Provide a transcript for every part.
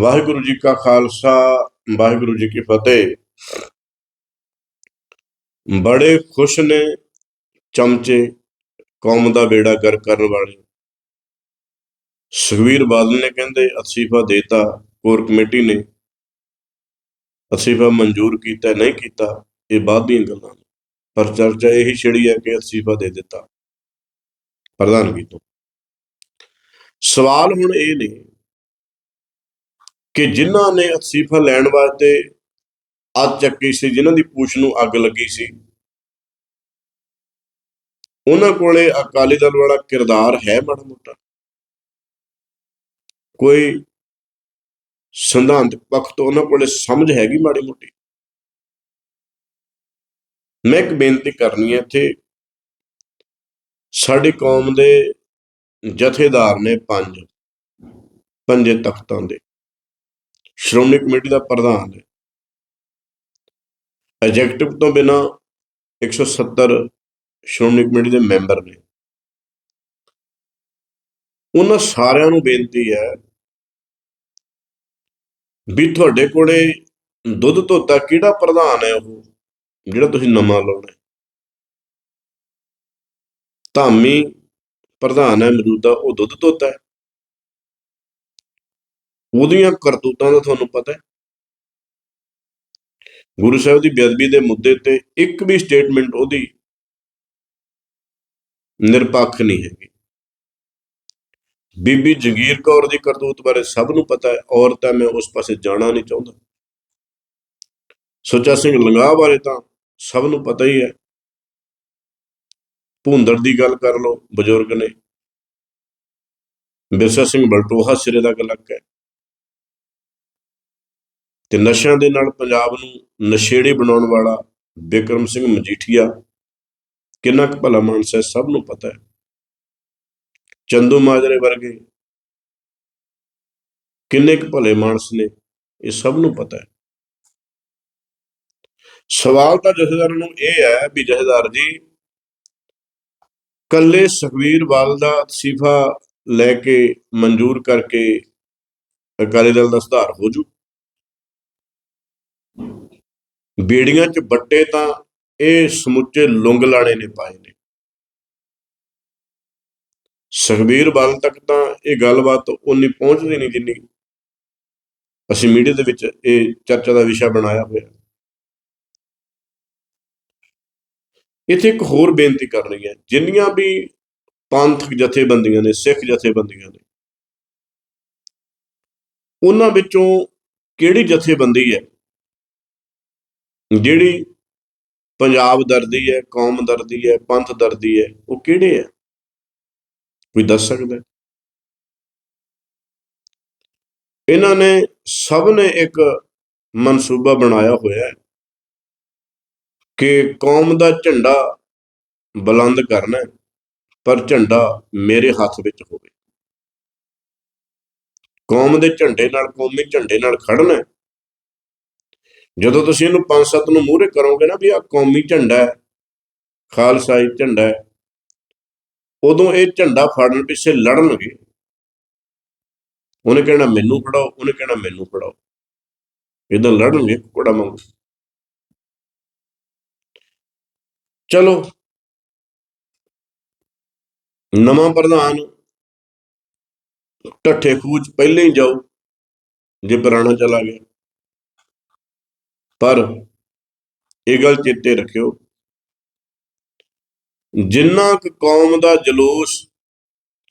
ਵਾਹਿਗੁਰੂ ਜੀ ਕਾ ਖਾਲਸਾ, ਵਾਹਿਗੁਰੂ ਜੀ ਕੀ ਫਤਿਹ। ਬੜੇ ਖੁਸ਼ ਨੇ ਚਮਚੇ ਕੌਮ ਦਾ ਬੇੜਾ ਗਰ ਕਰਨ ਵਾਲੇ। ਸੁਖਵੀਰ ਬਾਦਲ ਨੇ ਕਹਿੰਦੇ, ਅਸੀਫਾ ਦੇਤਾ, ਕੋਰ ਕਮੇਟੀ ਨੇ। ਅਸੀਫਾ ਮਨਜ਼ੂਰ ਕੀਤਾ, ਨਹੀਂ ਕੀਤਾ, ਇਹ ਬਾਅਦ ਦੀਆਂ ਗੱਲਾਂ ਨੇ। ਪਰ ਚਰਚਾ ਇਹੀ ਛਿੜੀ ਹੈ ਕਿ ਅਸੀਫਾ ਦੇ ਦਿੱਤਾ। ਪ੍ਰਧਾਨਗੀ ਤੋਂ। ਸਵਾਲ ਹੁਣ ਇਹ ਨੇ ਕਿ ਜਿਨ੍ਹਾਂ ਨੇ ਅਸੀਫਾ ਲੈਣ ਵਾਸਤੇ ਅੱਗ ਚੱਕੀ ਸੀ, ਜਿਨ੍ਹਾਂ ਦੀ ਪੂਛ ਨੂੰ ਅੱਗ ਲੱਗੀ ਸੀ। ਉਹਨਾਂ ਕੋਲੇ ਅਕਾਲੀ ਦਲ ਵਾਲਾ ਕਿਰਦਾਰ ਹੈ ਮਾੜਾ ਮੋਟਾ ਕੋਈ ਸਿਧਾਂਤ ਪੱਖ ਤੋਂ ਉਹਨਾਂ ਕੋਲੇ ਸਮਝ ਹੈਗੀ ਮਾੜੀ ਮੋਟੀ ਮੈਂ ਇੱਕ ਬੇਨਤੀ ਕਰਨੀ ਹੈ ਇੱਥੇ। ਸਾਡੀ ਕੌਮ ਦੇ ਜਥੇਦਾਰ ਨੇ ਪੰਜ, ਪੰਜੇ ਤਖਤਾਂ ਦੇ। ਸ਼੍ਰੋਮਣੀ ਕਮੇਟੀ ਦਾ ਪ੍ਰਧਾਨ ਹੈ। ਐਗਜ਼ੈਕਟਿਵ ਤੋਂ ਬਿਨਾ 170 ਸ਼੍ਰੋਮਣੀ ਕਮੇਟੀ ਦੇ ਮੈਂਬਰ ਨੇ। ਉਹਨਾਂ ਸਾਰਿਆਂ ਨੂੰ ਬੇਨਤੀ ਹੈ ਵੀ ਤੁਹਾਡੇ ਕੋਲੇ ਦੁੱਧ ਧੋਤਾ ਕਿਹੜਾ ਪ੍ਰਧਾਨ ਹੈ ਉਹ, ਜਿਹੜਾ ਤੁਸੀਂ ਨਵਾਂ ਲਾਉਣਾ ਧਾਮੀ ਪ੍ਰਧਾਨ ਹੈ ਮੌਜੂਦਾ, ਉਹ ਦੁੱਧ ਧੋਤਾ ਹੈ। ਉਹਦੀਆਂ ਕਰਤੂਤਾਂ ਦਾ ਤੁਹਾਨੂੰ ਪਤਾ ਹੈ। ਗੁਰੂ ਸਾਹਿਬ ਦੀ ਬੇਅਦਬੀ ਦੇ ਮੁੱਦੇ ਤੇ ਇੱਕ ਵੀ ਸਟੇਟਮੈਂਟ ਉਹਦੀ ਨਿਰਪੱਖ ਨਹੀਂ ਹੈਗੀ। ਬੀਬੀ ਜਗੀਰ ਕੌਰ ਦੀ ਕਰਤੂਤ ਬਾਰੇ ਸਭ ਨੂੰ ਪਤਾ ਹੈ ਔਰਤਾਂ ਮੈਂ ਉਸ ਪਾਸੇ ਜਾਣਾ ਨਹੀਂ ਚਾਹੁੰਦਾ। ਸੁੱਚਾ ਸਿੰਘ ਲੰਗਾਹ ਬਾਰੇ ਤਾਂ ਸਭ ਨੂੰ ਪਤਾ ਹੀ ਹੈ। ਭੁੰਦੜ ਦੀ ਗੱਲ ਕਰ ਲਓ, ਬਜ਼ੁਰਗ ਨੇ। ਬਿਰਸਾ ਸਿੰਘ ਬਲਟੋਹਾ ਸਿਰੇ ਦਾ ਗਲਕ ਹੈ। ਤੇ ਨਸ਼ਿਆਂ ਦੇ ਨਾਲ ਪੰਜਾਬ ਨੂੰ ਨਸ਼ੇੜੀ ਬਣਾਉਣ ਵਾਲਾ ਬਿਕਰਮ ਸਿੰਘ ਮਜੀਠੀਆ, ਕਿੰਨਾ ਕੁ ਭਲਾ ਮਾਨਸ ਹੈ, ਸਭ ਨੂੰ ਪਤਾ ਹੈ। ਚੰਦੂ ਮਾਜਰੇ ਵਰਗੇ ਕਿੰਨੇ ਕੁ ਭਲੇ ਮਾਨਸ ਨੇ, ਇਹ ਸਭ ਨੂੰ ਪਤਾ ਹੈ। ਸਵਾਲ ਤਾਂ ਜਥੇਦਾਰਾਂ ਨੂੰ ਇਹ ਹੈ ਵੀ ਜਥੇਦਾਰ ਜੀ ਕੱਲੇ ਸੁਖਵੀਰ ਬਾਲ ਦਾ ਅਸਤੀਫਾ ਲੈ ਕੇ ਮਨਜ਼ੂਰ ਕਰਕੇ ਅਕਾਲੀ ਦਲ ਦਾ ਸੁਧਾਰ ਹੋ ਜੂ। ਬੇੜੀਆਂ 'ਚ ਵੱਟੇ ਤਾਂ ਇਹ ਸਮੁੱਚੇ ਲੁੰਗ ਲਾਣੇ ਨੇ ਪਾਏ ਨੇ। ਸੁਖਬੀਰ ਬਾਲ ਤੱਕ ਤਾਂ ਇਹ ਗੱਲਬਾਤ ਉਨੀ ਪਹੁੰਚਦੀ ਨਹੀਂ ਜਿੰਨੀ ਅਸੀਂ ਮੀਡੀਆ ਦੇ ਵਿੱਚ ਇਹ ਚਰਚਾ ਦਾ ਵਿਸ਼ਾ ਬਣਾਇਆ ਹੋਇਆ। ਇੱਥੇ ਇੱਕ ਹੋਰ ਬੇਨਤੀ ਕਰਨੀ ਹੈ, ਜਿੰਨੀਆਂ ਵੀ ਪੰਥਕ ਜਥੇਬੰਦੀਆਂ ਨੇ, ਸਿੱਖ ਜਥੇਬੰਦੀਆਂ ਨੇ, ਉਹਨਾਂ ਵਿੱਚੋਂ ਕਿਹੜੀ ਜਥੇਬੰਦੀ ਹੈ? ਜਿਹੜੀ ਪੰਜਾਬ ਦਰਦੀ ਹੈ ਕੌਮ ਦਰਦੀ ਹੈ ਪੰਥ ਦਰਦੀ ਹੈ ਉਹ ਕਿਹੜੇ ਹੈ ਕੋਈ ਦੱਸ ਸਕਦਾ ਇਹਨਾਂ ਨੇ ਸਭ ਨੇ ਇੱਕ ਮਨਸੂਬਾ ਬਣਾਇਆ ਹੋਇਆ ਹੈ ਕਿ ਕੌਮ ਦਾ ਝੰਡਾ ਬੁਲੰਦ ਕਰਨਾ ਹੈ, ਪਰ ਝੰਡਾ ਮੇਰੇ ਹੱਥ ਵਿੱਚ ਹੋਵੇ ਕੌਮ ਦੇ ਝੰਡੇ ਨਾਲ ਕੌਮੀ ਝੰਡੇ ਨਾਲ ਖੜਨਾ ਹੈ। ਜਦੋਂ ਤੁਸੀਂ ਇਹਨੂੰ ਪੰਜ ਸੱਤ ਨੂੰ ਮੂਹਰੇ ਕਰੋਗੇ ਨਾ ਵੀ ਆ ਕੌਮੀ ਝੰਡਾ ਹੈ ਖਾਲਸਾਈ ਝੰਡਾ ਹੈ, ਉਦੋਂ ਇਹ ਝੰਡਾ ਫੜਨ ਪਿੱਛੇ ਲੜਨਗੇ। ਉਹਨੇ ਕਹਿਣਾ, ਮੈਨੂੰ ਫੜਾਓ। ਉਹਨੇ ਕਹਿਣਾ, ਮੈਨੂੰ ਫੜਾਓ। ਇਦਾਂ ਲੜਨਗੇ ਕੁੜਾ ਮੰਗੋ ਚਲੋ। ਨਵਾਂ ਪ੍ਰਧਾਨ। ਢੱਠੇ ਖੂਚ ਪਹਿਲੇ ਹੀ ਜਾਓ, ਜੇ ਪੁਰਾਣਾ ਚਲਾ ਗਿਆ। ਪਰ ਇਹ ਗੱਲ ਚੇਤੇ ਰੱਖਿਓ, ਜਿੰਨਾ ਕੁ ਕੌਮ ਦਾ ਜਲੂਸ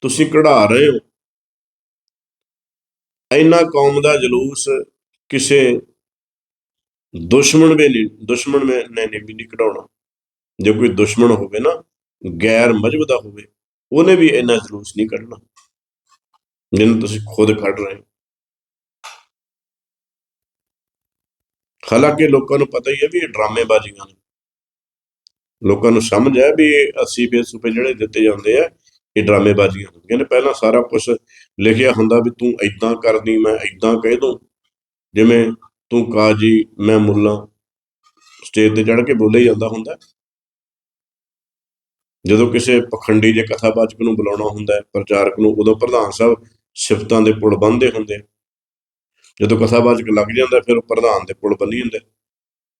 ਤੁਸੀਂ ਕਢਾ ਰਹੇ ਹੋ, ਇੰਨਾ ਕੌਮ ਦਾ ਜਲੂਸ ਕਿਸੇ ਦੁਸ਼ਮਣ ਵੀ ਨਹੀਂ ਦੁਸ਼ਮਣ ਨੇ ਨੇ ਵੀ ਨਹੀਂ ਕਢਾਉਣਾ। ਜੇ ਕੋਈ ਦੁਸ਼ਮਣ ਹੋਵੇ ਨਾ, ਗੈਰ ਮਜਬ ਦਾ ਹੋਵੇ, ਉਹਨੇ ਵੀ ਇੰਨਾ ਜਲੂਸ ਨਹੀਂ ਕੱਢਣਾ, ਜਿਹਨੂੰ ਤੁਸੀਂ ਖੁਦ ਕੱਢ ਰਹੇ ਹੋ। ਹਾਲਾਂਕਿ ਲੋਕਾਂ ਨੂੰ ਪਤਾ ਹੀ ਹੈ ਵੀ ਇਹ ਡਰਾਮੇਬਾਜ਼ੀਆਂ ਨੇ। ਲੋਕਾਂ ਨੂੰ ਸਮਝ ਹੈ ਵੀ ਇਹ 80 ਬੇਸੂਪੇ ਜਿਹੜੇ ਦਿੱਤੇ ਜਾਂਦੇ ਆ, ਇਹ ਡਰਾਮੇਬਾਜ਼ੀਆਂ ਹੁੰਦੀਆਂ ਨੇ ਪਹਿਲਾਂ ਸਾਰਾ ਕੁਝ ਲਿਖਿਆ ਹੁੰਦਾ ਵੀ ਤੂੰ ਐਦਾਂ ਕਰਦੀ, ਮੈਂ ਐਦਾਂ ਕਹਿ ਦੂੰ। ਜਿਵੇਂ ਤੂੰ ਕਾਜੀ, ਮੈਂ ਮੁੱਲਾ। ਸਟੇਜ ਤੇ ਚੜ ਕੇ ਬੋਲੇ ਜਾਂਦਾ ਹੁੰਦਾ ਜਦੋਂ ਕਿਸੇ ਪਖੰਡੀ ਜੇ ਕਥਾਵਾਚਕ ਨੂੰ ਬੁਲਾਉਣਾ ਹੁੰਦਾ ਹੈ, ਪ੍ਰਚਾਰਕ ਨੂੰ, ਉਦੋਂ ਪ੍ਰਧਾਨ ਸਾਹਿਬ ਸਿਫਤਾਂ ਦੇ ਪੁਲ ਬੰਨ੍ਹਦੇ ਹੁੰਦੇ ਜਦੋਂ ਕਥਾਵਾਚਕ ਲੱਗ ਜਾਂਦਾ, ਫਿਰ ਉਹ ਪ੍ਰਧਾਨ ਦੇ ਪੁਲ ਬੰਨੀ ਹੁੰਦੇ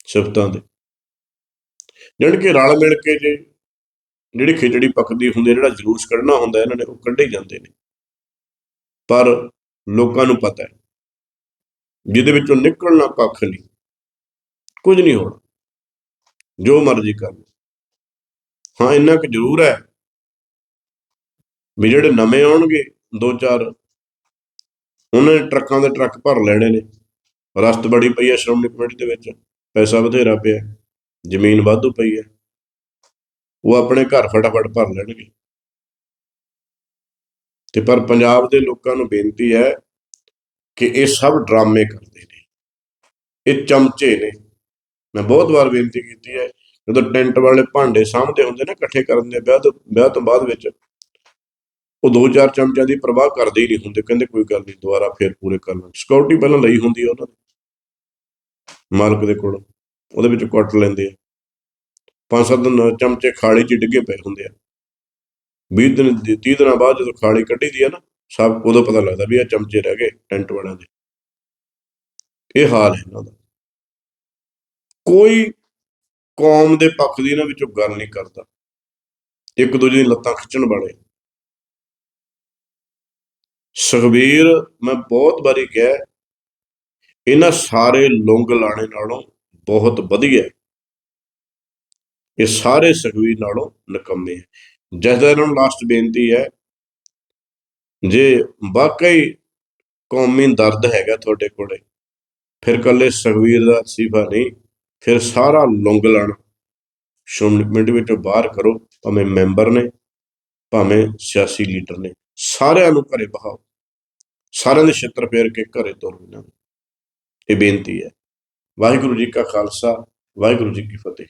ਸਿਫਤਾਂ ਦੇ। ਜਾਣੀ ਕਿ ਰਲ ਮਿਲ ਕੇ ਜੇ ਜਿਹੜੀ ਖਿਚੜੀ ਪੱਕਦੀ ਹੁੰਦੀ ਜਿਹੜਾ ਜਲੂਸ ਕੱਢਣਾ ਹੁੰਦਾ, ਇਹਨਾਂ ਨੇ ਉਹ ਕੱਢੇ ਜਾਂਦੇ ਨੇ। ਪਰ ਲੋਕਾਂ ਨੂੰ ਪਤਾ ਹੈ, ਜਿਹਦੇ ਵਿੱਚੋਂ ਨਿਕਲਣਾ ਕੱਖ ਨਹੀਂ, ਕੁਝ ਨਹੀਂ ਹੋਣਾ। ਜੋ ਮਰਜ਼ੀ ਕਰ ਲਓ। ਹਾਂ, ਇੰਨਾ ਕੁ ਜ਼ਰੂਰ ਹੈ ਵੀ ਜਿਹੜੇ ਨਵੇਂ ਆਉਣਗੇ, ਦੋ ਚਾਰ ਉਹਨਾਂ ਨੇ ਟਰੱਕਾਂ ਦੇ ਟਰੱਕ ਭਰ ਲੈਣੇ ਨੇ। ਰਸਤ ਬੜੀ ਪਈ ਹੈ ਸ਼੍ਰੋਮਣੀ ਕਮੇਟੀ ਦੇ ਵਿੱਚ। ਪੈਸਾ ਬਥੇਰਾ ਪਿਆ। ਜ਼ਮੀਨ ਵਾਧੂ ਪਈ ਹੈ ਉਹ ਆਪਣੇ ਘਰ ਫਟਾਫਟ ਭਰ ਲੈਣਗੇ। ਤੇ ਪਰ ਪੰਜਾਬ ਦੇ ਲੋਕਾਂ ਨੂੰ ਬੇਨਤੀ ਹੈ ਕਿ ਇਹ ਸਭ ਡਰਾਮੇ ਕਰਦੇ ਨੇ। ਇਹ ਚਮਚੇ ਨੇ। ਮੈਂ ਬਹੁਤ ਵਾਰ ਬੇਨਤੀ ਕੀਤੀ ਹੈ। ਜਦੋਂ ਟੈਂਟ ਵਾਲੇ ਭਾਂਡੇ ਸਾਹਮਣੇ ਹੁੰਦੇ ਨੇ, ਇਕੱਠੇ ਕਰਨ ਦੇ ਵਿਆਹ ਤੋਂ ਵਿਆਹ ਤੋਂ ਬਾਅਦ ਵਿੱਚ ਉਹ ਦੋ ਚਾਰ ਚਮਚਿਆਂ ਦੀ ਪ੍ਰਵਾਹ ਕਰਦੇ ਹੀ ਨਹੀਂ ਹੁੰਦੇ। ਕਹਿੰਦੇ ਕੋਈ ਗੱਲ ਨਹੀਂ, ਦੁਬਾਰਾ ਫੇਰ ਪੂਰੇ ਕਰ ਲਾਂਗੇ। ਸਿਕਿਉਰਿਟੀ ਪਹਿਲਾਂ ਲਈ ਹੁੰਦੀ ਆ ਉਹਨਾਂ ਦੀ। ਮਾਲਕ ਦੇ ਕੋਲ। ਉਹਦੇ ਵਿੱਚ ਕੱਟ ਲੈਂਦੇ ਆ। ਪੰਜ ਸੱਤ ਦਿਨ ਚਮਚੇ ਖਾਲੀ 'ਚ ਡਿੱਗੇ ਪਏ ਹੁੰਦੇ ਆ। 20 ਦਿਨ 30 ਦਿਨਾਂ ਬਾਅਦ ਜਦੋਂ ਖਾਲੀ ਕੱਢੀ ਦੀ ਆ ਨਾ, ਸਭ ਉਦੋਂ ਪਤਾ ਲੱਗਦਾ ਵੀ ਇਹ ਚਮਚੇ ਰਹਿ ਗਏ ਟੈਂਟ ਵਾਲਿਆਂ ਦੇ। ਇਹ ਹਾਲ ਹੈ ਇਹਨਾਂ ਦਾ। ਕੋਈ ਕੌਮ ਦੇ ਪੱਖ ਦੀ ਇਹਨਾਂ ਵਿੱਚੋਂ ਗੱਲ ਨਹੀਂ ਕਰਦਾ। ਇੱਕ ਦੂਜੇ ਦੀ ਲੱਤਾਂ ਖਿੱਚਣ ਵਾਲੇ। ਸੁਖਬੀਰ, ਮੈਂ ਬਹੁਤ ਵਾਰੀ ਕਿਹਾ, ਇਹਨਾਂ ਸਾਰੇ ਲੁੰਗ ਲਾਣੇ ਨਾਲੋਂ ਬਹੁਤ ਵਧੀਆ ਇਹ ਸਾਰੇ ਸੁਖਬੀਰ ਨਾਲੋਂ ਨਿਕੰਮੇ ਹੈ। ਜਿਸ ਦਾ ਇਹਨਾਂ ਨੂੰ ਲਾਸਟ ਬੇਨਤੀ ਹੈ, ਜੇ ਵਾਕਈ ਕੌਮੀ ਦਰਦ ਹੈਗਾ ਤੁਹਾਡੇ ਕੋਲੇ, ਫਿਰ ਕੱਲੇ ਸੁਖਬੀਰ ਦਾ ਸਿਫਾ ਨਹੀਂ, ਫਿਰ ਸਾਰਾ ਲੁੰਗ ਲਾਣਾ। ਸ਼੍ਰੋਮਣੀ ਕਮੇਟੀ ਵਿੱਚੋਂ ਬਾਹਰ ਕਰੋ, ਭਾਵੇਂ ਮੈਂਬਰ ਨੇ, ਭਾਵੇਂ ਸਿਆਸੀ ਲੀਡਰ ਨੇ। ਸਾਰਿਆਂ ਨੂੰ ਘਰੇ ਬਹਾਓ। ਸਾਰਿਆਂ ਦੇ ਛਿੱਤਰ ਫੇਰ ਕੇ ਘਰੇ ਤੋਰੋ ਇਹਨਾਂ ਨੂੰ। ਇਹ ਬੇਨਤੀ ਹੈ। ਵਾਹਿਗੁਰੂ ਜੀ ਕਾ ਖਾਲਸਾ, ਵਾਹਿਗੁਰੂ ਜੀ ਕੀ ਫਤਿਹ।